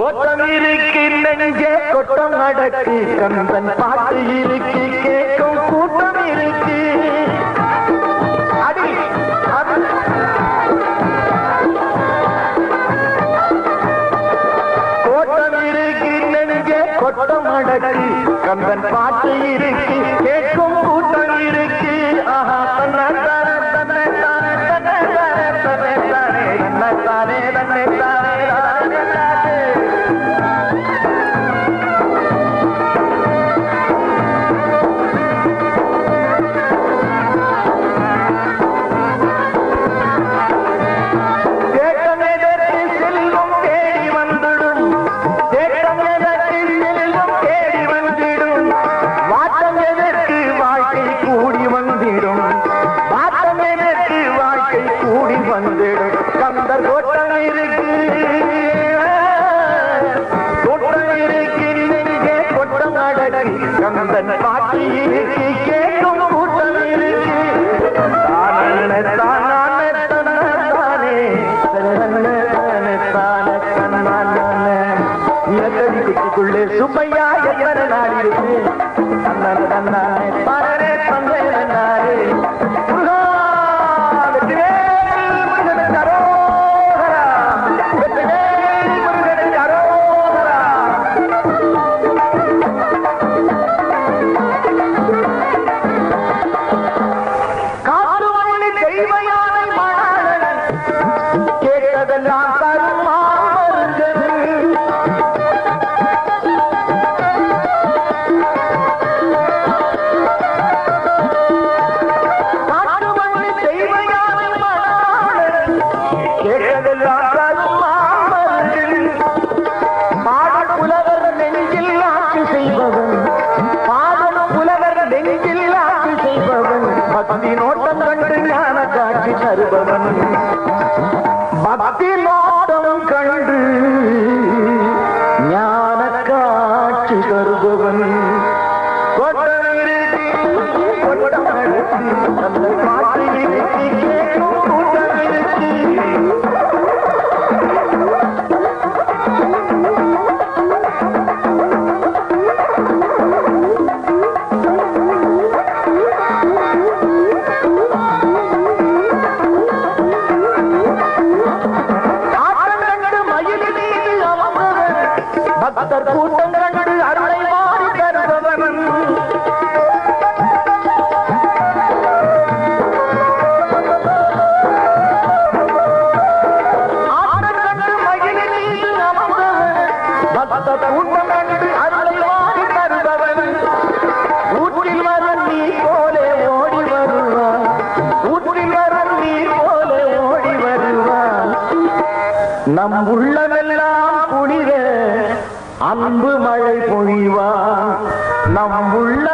ஓட்டம் இருக்கு நெஞ்சே கொட்டம் நடக்கு. கந்தன் பாட்டு இருக்கு கேட்கும் கூட்டம் இருக்கு. அடி அது கோட்டம் இருக்கு நெஞ்சே கொட்டம் அடக்கு கந்தன் பாட்டு இருக்கு கேட்கும் வாழ்க்கை கூடி வந்திடும். வாட்டம் எதற்கு வாழ்க்கை கூடி வந்திடும். கந்தர் கோட்டம் இருக்கு. கோட்டம் இருக்கு. நெஞ்சே கொட்டம் நடக்கு கந்தன் பாட்டி இருக்கு. கேட்கும் கூட்டம் இருக்கு. தானே தானே தானே நிலத்தடி சுப்பையா எத்தனை நாள் இருக்கு? தன்னன தன்னானே பக்தி நோட்டம் கண்டு ஞான காட்சி தருபவன் பக்தி நோட்டம் கண்டு ஞான காட்சி தருபவன் கொட்டம் பக்தர் கூட்டம் கண்டு அருளை மாறி தருபவன். கூட்டம் கண்டு அருளை மாறி தருபவன். ஊற்றில் வரும் நீ போலே ஓடி வருவான். ஊற்றில் வரும் நீ போலே ஓடி வருவான். நம் உள்ளமெல்லாம் குளிர அன்பு மழை பொழிவான் நம் உள்ள